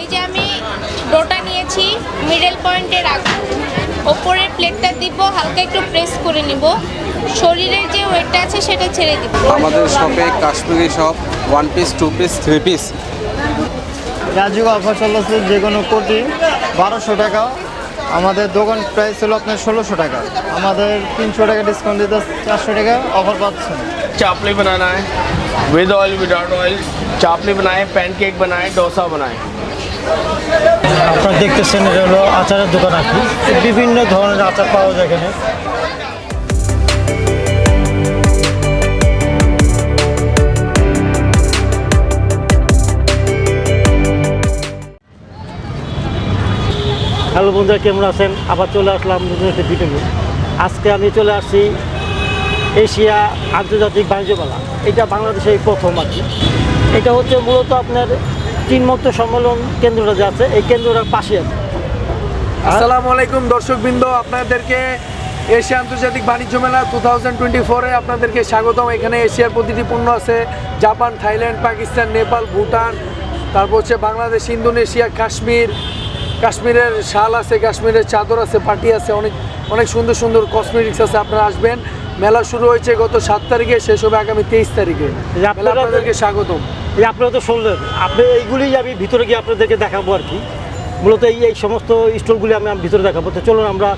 এই যে আমি ডোটা নিয়েছি মিডল পয়েন্টে রাখবো ওপরের প্লেটটা দিব হালকা একটু প্রেস করে নিব শরীরের যে ওয়েটটা আছে সেটা ছেড়ে দিব আমাদের শপে Kashmiri shop one piece two piece three piece রাজুগ offer চলছে যে কোনো কোটি বারোশো টাকা আমাদের দোকান প্রাইস হলো আপনার ষোলোশো টাকা আমাদের তিনশো টাকা ডিসকাউন্ট দিতে চারশো টাকা অফার পাচ্ছেন चापली बनाना है विद ऑयल विदाउट ऑयल चापली बनाए पैनकेक बनाए डोसा बनाए আপনারা দেখতেছেন এটা হলো আচারের দোকান আর কি। বিভিন্ন ধরনের আচার পাওয়া যায় এখানে। হ্যালো বন্ধুরা, কেমন আছেন? আবার চলে আসলাম নতুন ভিডিও। আজকে আমি চলে আসছি এশিয়া আন্তর্জাতিক বাণিজ্য মেলা এটা বাংলাদেশের প্রথম আর কি। এটা হচ্ছে মূলত আপনার চীনমুক্ত সম্মেলন কেন্দ্রটা যে আছে এই কেন্দ্রটার পাশে আছে। আসসালামু আলাইকুম দর্শকবৃন্দ আপনাদেরকে এশিয়া আন্তর্জাতিক বাণিজ্য মেলা টু থাউজেন্ড টোয়েন্টি ফোরে আপনাদেরকে স্বাগতম। এখানে এশিয়ার প্রতিটি পণ্য আছে জাপান থাইল্যান্ড পাকিস্তান নেপাল ভুটান তারপর হচ্ছে বাংলাদেশ ইন্দোনেশিয়া কাশ্মীর কাশ্মীরের শাল আছে কাশ্মীরের চাদর আছে পাটি আছে অনেক অনেক সুন্দর সুন্দর কসমেটিক্স আছে আপনারা আসবেন। মেলা শুরু হয়েছে গত সাত তারিখে শেষ হবে আগামী তেইশ তারিখে। আপনাদেরকে স্বাগতম। এই আপনারা তো শুনলেন। আপনি এইগুলি আমি ভিতরে গিয়ে আপনাদেরকে দেখাবো আর কি। মূলত এই এই সমস্ত স্টলগুলি আমি ভিতরে দেখাবো। তো চলুন আমরা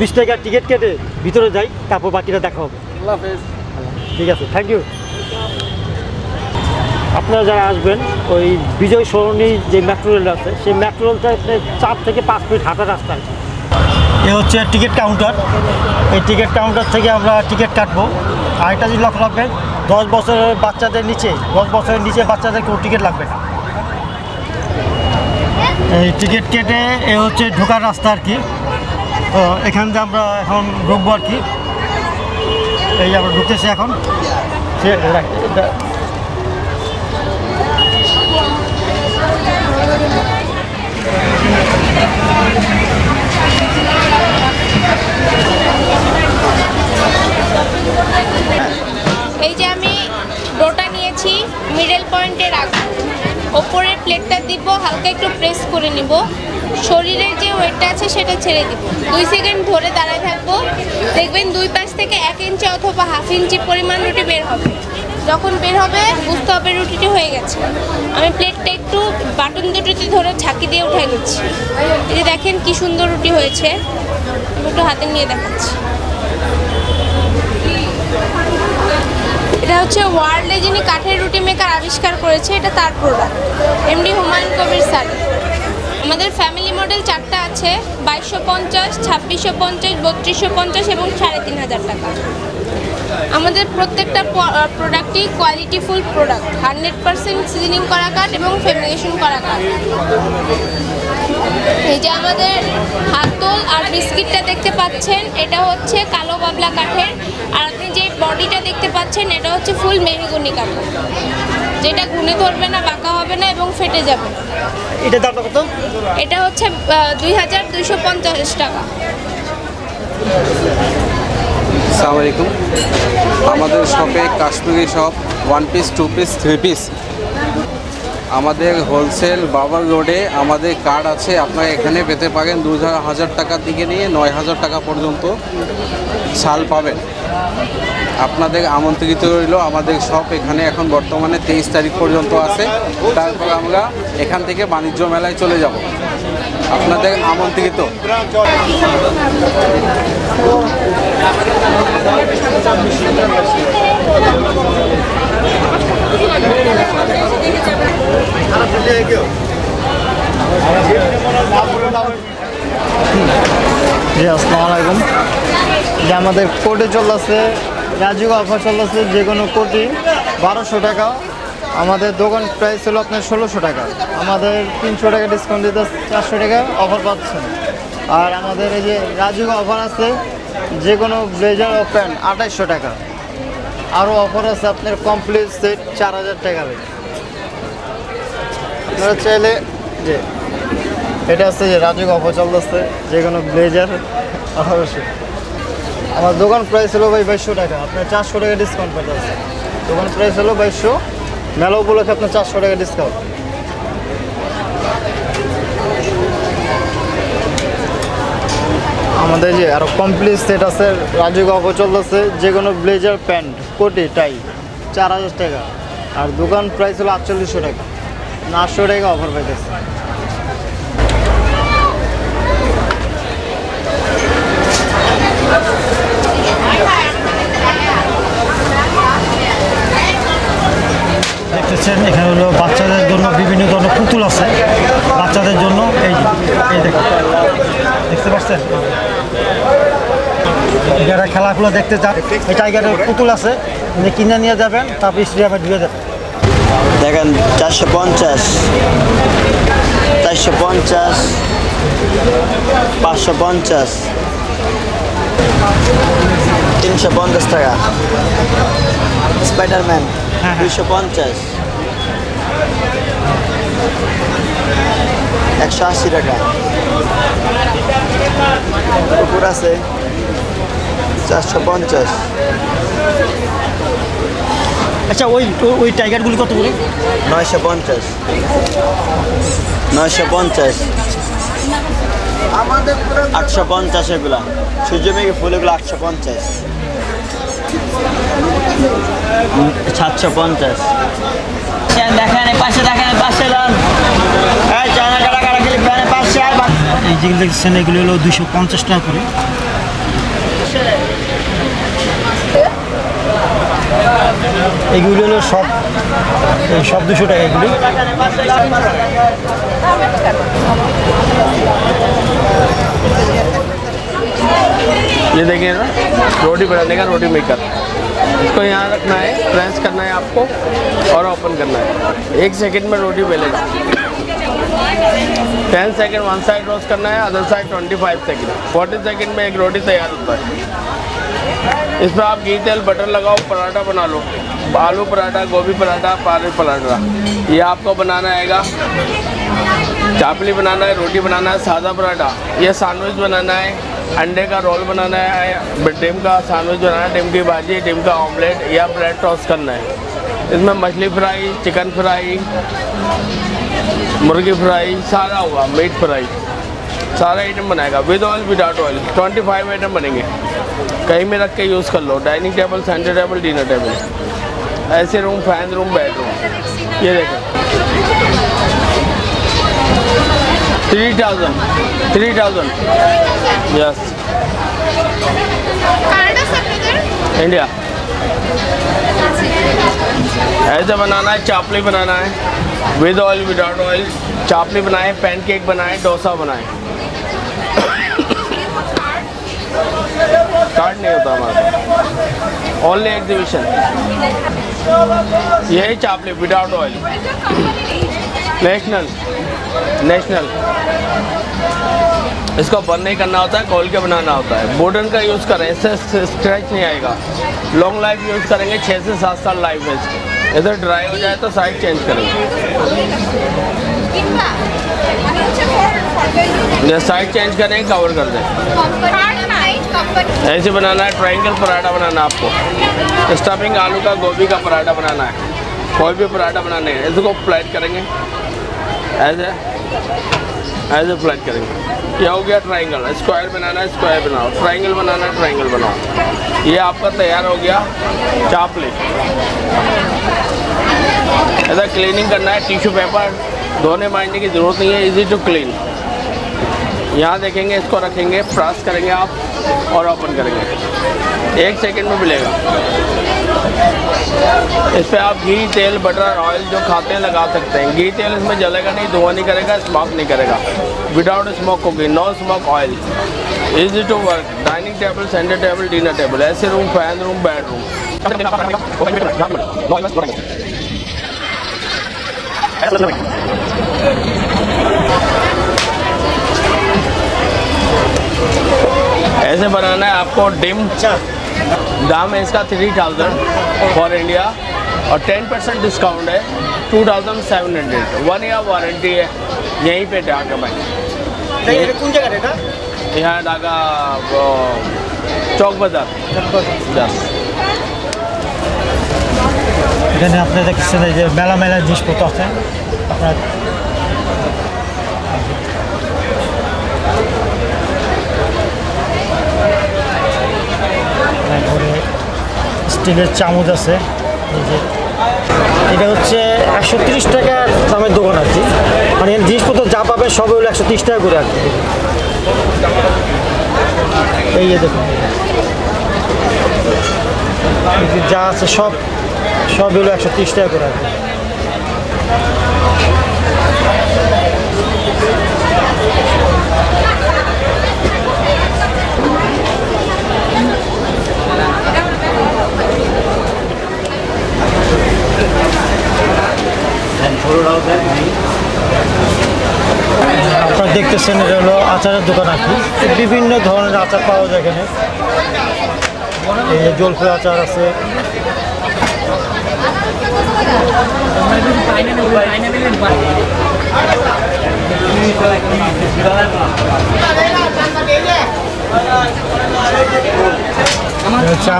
বিশ টাকার টিকিট কেটে ভিতরে যাই তারপর বাকিটা দেখা হবে। ঠিক আছে থ্যাংক ইউ আপনারা যারা আসবেন ওই বিজয় সরণি যে মেট্রো রেল আছে সেই মেট্রো রেলটা চার থেকে পাঁচ মিনিট হাঁটা রাস্তা এ হচ্ছে টিকিট কাউন্টার এই টিকিট কাউন্টার থেকে আমরা টিকিট কাটবো। আরেকটা যদি লক্ষ্য রাখবেন দশ বছরের বাচ্চাদের নিচে, দশ বছরের নিচে বাচ্চাদের কোনো টিকিট লাগবে না। এই টিকিট কেটে এ হচ্ছে ঢোকার রাস্তা আর কি। তো এখান দিয়ে আমরা এখন ঢুকবো আর কি। এই আমরা ঢুকতেছি এখন এটা- এই যে আমি ডোটা নিয়েছি মিডল পয়েন্টে রাখব ওপরের প্লেটটা দিব হালকা একটু প্রেস করে নিব শরীরের যে ওয়েটটা আছে সেটা ছেড়ে দিব দুই সেকেন্ড ধরে দাঁড়ায় থাকব দেখবেন দুই পাশ থেকে এক ইঞ্চি অথবা হাফ ইঞ্চি পরিমাণ রুটি বের হবে। যখন বের হবে, বুঝতে হবে রুটিটি হয়ে গেছে। আমি প্লেটটা একটু বাটন দুটোতে ধরে ছাকি দিয়ে উঠে নিচ্ছি। এই দেখেন কি সুন্দর রুটি হয়েছে। আমি একটু হাতে নিয়ে দেখাচ্ছি। এটা হচ্ছে ওয়ার্ল্ডে যিনি কাঠের রুটি মেকার আবিষ্কার করেছে, এটা তার product MD Humayun Kabir sir. আমাদের ফ্যামিলি মডেল চারটা আছে বাইশশো পঞ্চাশ, ছাব্বিশশো পঞ্চাশ, বত্রিশশো পঞ্চাশ এবং সাড়ে তিন হাজার টাকা। আমাদের প্রত্যেকটা প্রোডাক্টই qualityful product hundred percent seasoning করা কাঠ এবং ফেমিনেশন করা কাঠ। এই যে আমাদের হাতল আর বিস্কিটটা দেখতে পাচ্ছেন, এটা হচ্ছে কালো বাবলা কাঠের। আর আপনি দেখতে পাচ্ছেন এটা হচ্ছে ফুল মেহগুনি কাপড়। যেটা গুনে ধরবে না বাঁকা হবে না এবং ফেটে যাবে না। এটা দাম কত? এটা হচ্ছে দুই হাজার দুইশো পঞ্চাশ টাকা। আসসালামু আলাইকুম। আমাদের শপে Kashmiri shop one piece two piece three piece আমাদের হোলসেল বাবার রোডে আমাদের কার্ড আছে, আপনারা এখানে পেতে পারেন দু হাজার টাকার দিকে নিয়ে নয় হাজার টাকা পর্যন্ত ছাল পাবেন। আপনাদের আমন্ত্রিত রইল, আমাদের শপ এখানে এখন বর্তমানে তেইশ তারিখ পর্যন্ত আছে। তারপর আমরা এখান থেকে বাণিজ্য মেলায় চলে যাব। আপনাদের আমন্ত্রিত। জি, আসসালামু আলাইকুম। যে আমাদের কোর্টে চলতেছে রাজুগ অফার চলতেছে, যে কোনো কোটি বারোশো টাকা। আমাদের দোকান প্রাইস হলো আপনার ষোলোশো টাকা। আমাদের তিনশো টাকা ডিসকাউন্ট দিতে চারশো টাকা অফার পাচ্ছেন। আর আমাদের এই যে রাজুগ অফার আছে, যে কোনো ব্লেজার ও প্যান্ট আঠাইশশো টাকা। আরও অফার আছে আপনার কমপ্লিট সেট চার হাজার টাকা আপনারা চাইলে যে এটা হচ্ছে যে রাজুক অফার চলতেছে, যে কোনো ব্লেজার অবশ্যই আমার দোকান প্রাইস হলো ভাই বাইশশো টাকা, আপনার চারশো টাকা ডিসকাউন্ট পাঠাচ্ছে দোকান প্রাইস হলো বাইশশো, মেলা উপলক্ষে আপনার চারশো টাকা ডিসকাউন্ট আমাদের যে আরও কমপ্লিট সেট আছে, রাজুক অফার চলতেছে, যে কোনো ব্লেজার, প্যান্ট, কোটি, টাই, চার হাজার টাকা। আর দোকান প্রাইস হলো আটচল্লিশশো টাকা। আটশো অফার পাইতেছে। দেখতেছেন, এখানে হলো বাচ্চাদের জন্য বিভিন্ন ধরনের পুতুল আছে। বাচ্চাদের জন্য এই এই দেখুন। দেখতে পাচ্ছেন? যারা খেলাগুলো দেখতে চান, এই টাইগারের পুতুল আছে কিনে নিয়ে যাবেন, তারপর স্টেডিয়ামে দিয়ে যাবেন। দেখেন চারশো পঞ্চাশ চারশো পঞ্চাশ পাঁচশো পঞ্চাশ তিনশো পঞ্চাশ টাকা। স্পাইডারম্যান দুইশো পঞ্চাশ। একশো আশি টাকা। কুকুর আছে চারশো পঞ্চাশ। আচ্ছা ওই ওই- টাইগারগুলি কত করে? নয়শো পঞ্চাশ। নয়শো পঞ্চাশ। আটশো পঞ্চাশ এগুলা। সূর্যমুখী ফুল এগুলো আটশো পঞ্চাশ। সাতশো পঞ্চাশ। দেখেন পাশে দেখেন পাশে দাম এই চায়না কাটা কাটা খেলি প্যানে পাশে আর এই যেগুলো দেখছেন এগুলো হলো দুশো পঞ্চাশ টাকা করে। এগুলি হলো সব এই সব দুশো টাকা এগুলি ये देखिए ना रोटी बनाने का रोटी मेकर इसको यहाँ रखना है प्रेस करना है आपको और ओपन करना है एक सेकंड में रोटी बेलेगा ten second one side roast करना है other side twenty five second forty second में एक रोटी तैयार होता है इस पर आप घी, तेल, बटर लगाओ, पराठा बना लो। आलू पराठा, गोभी पराठा, पालक पराठा। ये आपको बनाना आएगा। चापली बनाना है, रोटी बनाना है, सादा पराठा। ये सैंडविच बनाना है, अंडे का रोल बनाना है डिम का सैंडविच बनाना है डिम की भाजी डिम का ऑमलेट या ब्रेड टॉस्ट करना है। इसमें मछली फ्राई चिकन फ्राई मुर्गी फ्राई सारा हुआ मीट फ्राई सारा आइटम बनाएगा। With oil without oil twenty five item बनेंगे। कहीं में रख के यूज़ कर लो। Dining table center table dinner table ऐसे रूम फ़ैन रूम बेडरूम ये देखो। Three thousand three thousand yes India ऐसे बनाना है चापली बनाना है। विद ऑयल विदाउट ऑयल चापली बनाए पैनकेक बनाए डोसा बनाए। कार्ड नहीं होता हमारा। ओनली एग्जीबिशन यही चापले विदाउट ऑयल नेशनल नेशनल इसको बर्न नहीं करना होता है कॉल के बनाना होता है। बोर्डन का यूज़ करें इससे स्क्रैच नहीं आएगा। लॉन्ग लाइफ यूज़ करेंगे छः से सात साल लाइफ है इसकी इधर ड्राई हो जाए तो साइड चेंज करेंगे। साइड चेंज करें कवर कर दें। ऐसे बनाना है ट्राइंगल पराठा बनाना आपको। स्टफिंग आलू का, गोभी का पराठा बनाना है। कोई भी पराठा बनाने है। इसको फ्लैट करेंगे। ऐसे ऐसे फ्लैट करेंगे। क्या हो गया? ट्राइंगल स्क्वायर बनाना है स्क्वायर बनाओ। ट्राइंगल बनाना है ट्राइंगल बनाओ। ये आपका तैयार हो गया चापली ऐसा क्लीनिंग करना है टिश्यू पेपर धोने मारने की ज़रूरत नहीं है इजी टू क्लीन यहाँ देखेंगे, इसको रखेंगे फ्रास करेंगे आप और ओपन करेंगे। एक सेकंड में मिलेगा। इस पर आप घी, तेल बटर ऑयल जो खाते हैं लगा सकते हैं। घी, तेल इसमें जलेगा नहीं, धुआँ नहीं करेगा स्मोक नहीं करेगा। Without smoke cooking no smoke oil easy to work dining table center table dinner table ऐसे रूम फ़ैन रूम बेडरूम ऐसे बनाना है आपको डिम दाम है इसका थ्री थाउजेंड फॉर इंडिया और टेन परसेंट डिस्काउंट है two thousand seven hundred one year warranty है यहीं पे ढाका भाई यहाँ ढाका वो, चौक बाजार यस এখানে আপনি দেখছেন এই যে মেলা মেলা জিনিসপত্র আছে আপনার তারপরে স্টিলের চামচ আছে। এটা হচ্ছে একশো তিরিশ টাকা দামের দোকান আর কি। মানে জিনিসপত্র যা পাবে সব হলো একশো তিরিশ টাকা করে আর এই যে দেখুন। যা আছে সব সব হলো একশো তিরিশ টাকা করে আর এটা হলো আচারের দোকান কি। বিভিন্ন ধরনের আচার পাওয়া যায় এখানে। এই যে জলফাই আচার আছে। এটা হচ্ছে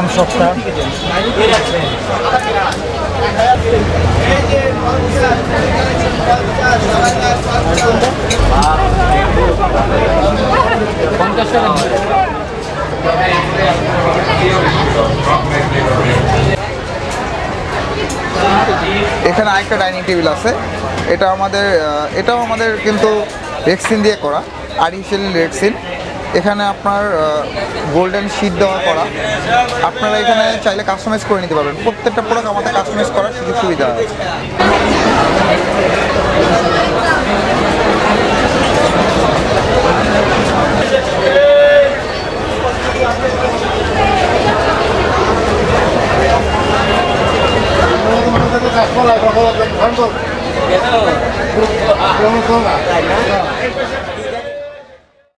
এখানে আরেকটা ডাইনিং টেবিল আছে। এটা আমাদের এটাও আমাদের কিন্তু রেক্সিন দিয়ে করা আর্টিফিশিয়াল রেক্সিন এখানে আপনার গোল্ডেন শিট দেওয়া করা। আপনারা এখানে চাইলে কাস্টমাইজ করে নিতে পারবেন। প্রত্যেকটা প্রোডাক্ট আমাদের কাস্টমাইজ করার সুযোগ সুবিধা আছে। Hello.